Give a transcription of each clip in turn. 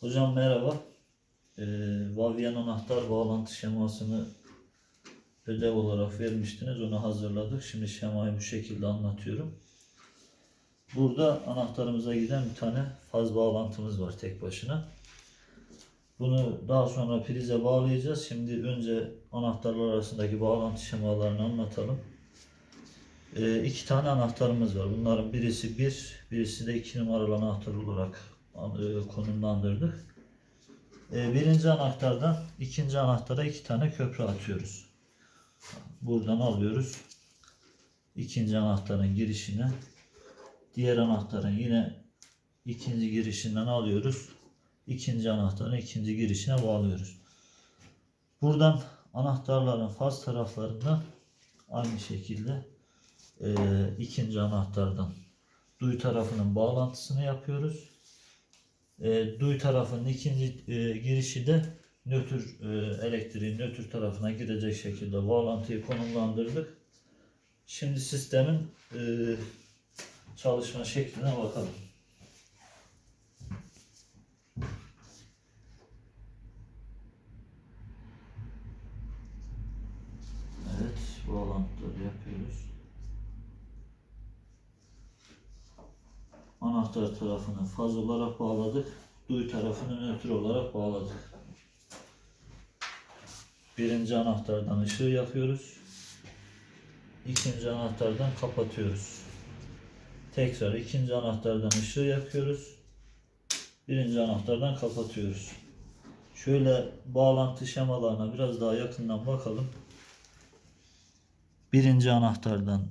Hocam merhaba. Ee, Vavyen anahtar bağlantı şemasını ödev olarak vermiştiniz. Onu hazırladık. Şimdi şemayı bu şekilde anlatıyorum. Burada anahtarımıza giden bir tane faz bağlantımız var tek başına. Bunu daha sonra prize bağlayacağız. Şimdi önce anahtarlar arasındaki bağlantı şemalarını anlatalım. Ee, iki tane anahtarımız var. Bunların birisi bir, birisi de iki numaralı anahtar olarak konumlandırdık. Ee, birinci anahtardan ikinci anahtara iki tane köprü atıyoruz. Buradan alıyoruz. ikinci anahtarın girişine. Diğer anahtarın yine ikinci girişinden alıyoruz. İkinci anahtarın ikinci girişine bağlıyoruz. Buradan anahtarların faz taraflarından aynı şekilde e, ikinci anahtardan duy tarafının bağlantısını yapıyoruz. E, duy tarafının ikinci e, girişi de nötr e, elektriğin nötr tarafına girecek şekilde bağlantıyı konumlandırdık. Şimdi sistemin e, çalışma şekline bakalım. Evet, bağlantıları yapıyoruz. Anahtar tarafını faz olarak bağladık. Duy tarafını nötr olarak bağladık. Birinci anahtardan ışığı yakıyoruz. İkinci anahtardan kapatıyoruz. Tekrar ikinci anahtardan ışığı yakıyoruz. Birinci anahtardan kapatıyoruz. Şöyle bağlantı şemalarına biraz daha yakından bakalım. Birinci anahtardan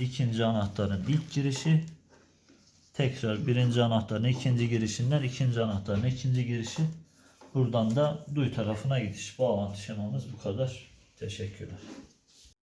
ikinci anahtarın ilk girişi tekrar birinci anahtarın ikinci girişinden ikinci anahtarın ikinci girişi buradan da duy tarafına gidiş. Bağlantı şemamız bu kadar. Teşekkürler.